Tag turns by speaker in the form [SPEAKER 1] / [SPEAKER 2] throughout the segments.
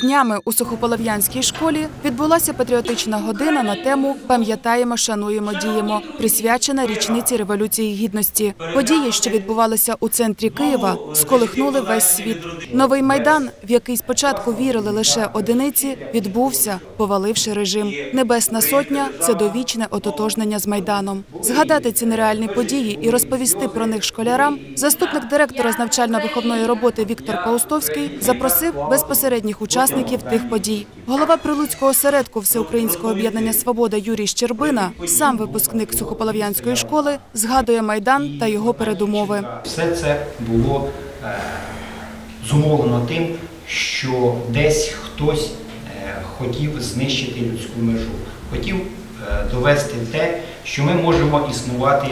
[SPEAKER 1] Днями у Сухополов'янській школі відбулася патріотична година на тему Пам'ятаємо, шануємо, діємо, присвячена річниці Революції Гідності. Події, що відбувалися у центрі Києва, сколихнули весь світ. Новий майдан, в який спочатку вірили лише одиниці, відбувся, поваливши режим. Небесна сотня це довічне ототожнення з майданом. Згадати ці нереальні події і розповісти про них школярам. Заступник директора з навчально-виховної роботи Віктор Паустовський запросив безпосередніх учасників тих подій. Голова Прилуцького осередку Всеукраїнського об'єднання Свобода Юрій Щербина, сам випускник Сухополов'янської школи, згадує майдан та його передумови.
[SPEAKER 2] Все це було е, зумовлено тим, що десь хтось е, хотів знищити людську межу, хотів е, довести те, що ми можемо існувати,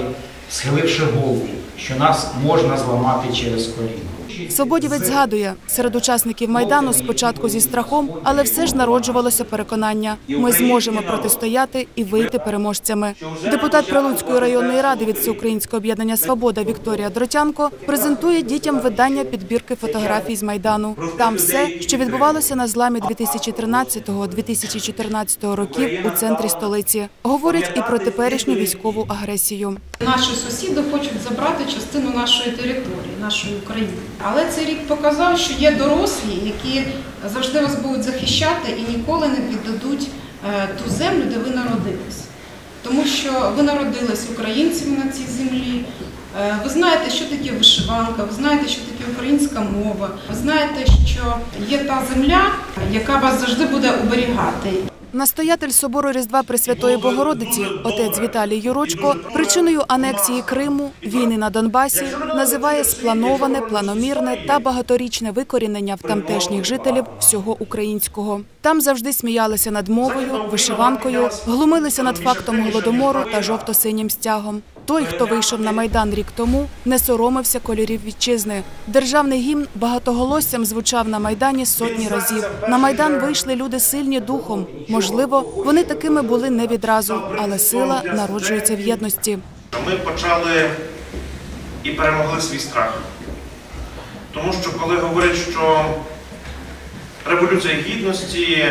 [SPEAKER 2] схиливши голову, що нас можна зламати через коліно.
[SPEAKER 1] Свободівець згадує, серед учасників майдану спочатку зі страхом, але все ж народжувалося переконання: ми зможемо протистояти і вийти переможцями. Депутат Прилуцької районної ради від Всеукраїнського об'єднання Свобода Вікторія Дротянко презентує дітям видання підбірки фотографій з майдану. Там все, що відбувалося на зламі 2013-2014 років у центрі столиці. Говорять і про теперішню військову агресію.
[SPEAKER 3] Наші сусіди хочуть забрати частину нашої території, нашої України. Але цей рік показав, що є дорослі, які завжди вас будуть захищати і ніколи не віддадуть е, ту землю, де ви народились. Тому що ви народились українцями на цій землі. Е, Ви знаєте, що таке вишиванка, ви знаєте, що таке українська мова. Ви знаєте, що є та земля, яка вас завжди буде оберігати.
[SPEAKER 1] Настоятель собору Різдва Пресвятої Богородиці, отець Віталій Юрочко, причиною анексії Криму, війни на Донбасі, називає сплановане, планомірне та багаторічне викорінення в тамтешніх жителів всього українського. Там завжди сміялися над мовою, вишиванкою, глумилися над фактом голодомору та жовто-синім стягом. Той, хто вийшов на майдан рік тому, не соромився кольорів вітчизни. Державний гімн багатоголоссям звучав на майдані сотні разів. На майдан вийшли люди сильні духом. Можливо, вони такими були не відразу, але сила народжується в єдності.
[SPEAKER 4] Ми почали і перемогли свій страх. Тому що коли говорять, що революція гідності,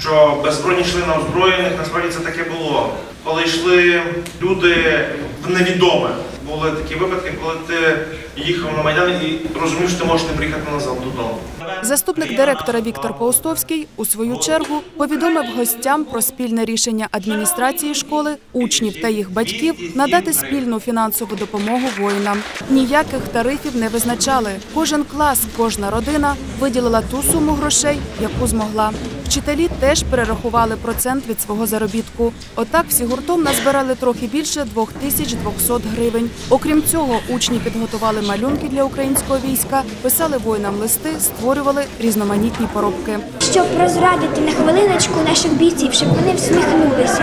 [SPEAKER 4] що беззбройні йшли на озброєних, насправді це таке було. Коли йшли люди невідоме, були такі випадки, коли ти їхав на Майдан і розумів, що ти можеш не приїхати назад додому.
[SPEAKER 1] Заступник директора Віктор Паустовський у свою чергу повідомив гостям про спільне рішення адміністрації школи, учнів та їх батьків надати спільну фінансову допомогу воїнам. Ніяких тарифів не визначали. Кожен клас, кожна родина виділила ту суму грошей, яку змогла. Вчителі теж перерахували процент від свого заробітку. Отак всі гуртом назбирали трохи більше 2200 гривень. Окрім цього, учні підготували малюнки для українського війська, писали воїнам листи, створювали різноманітні поробки.
[SPEAKER 5] щоб розрадити на хвилиночку наших бійців, щоб вони всміхнулися.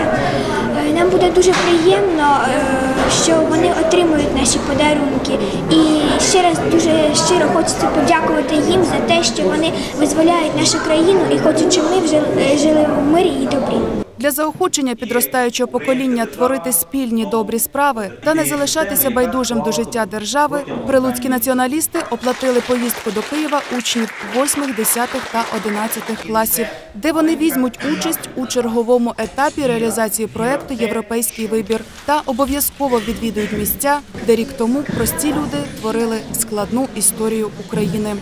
[SPEAKER 5] Е, Нам буде дуже приємно, е, що вони отримують наші подарунки. І ще раз дуже щиро хочеться подякувати їм за те, що вони визволяють нашу країну і хочуть, щоб ми вже е, жили в мирі і добрі.
[SPEAKER 1] Для заохочення підростаючого покоління творити спільні добрі справи та не залишатися байдужим до життя держави, прилуцькі націоналісти оплатили поїздку до Києва учнів 8, 10 та 11 класів, де вони візьмуть участь у черговому етапі реалізації проекту Європейський вибір та обов'язково відвідують місця, де рік тому прості люди творили складну історію України.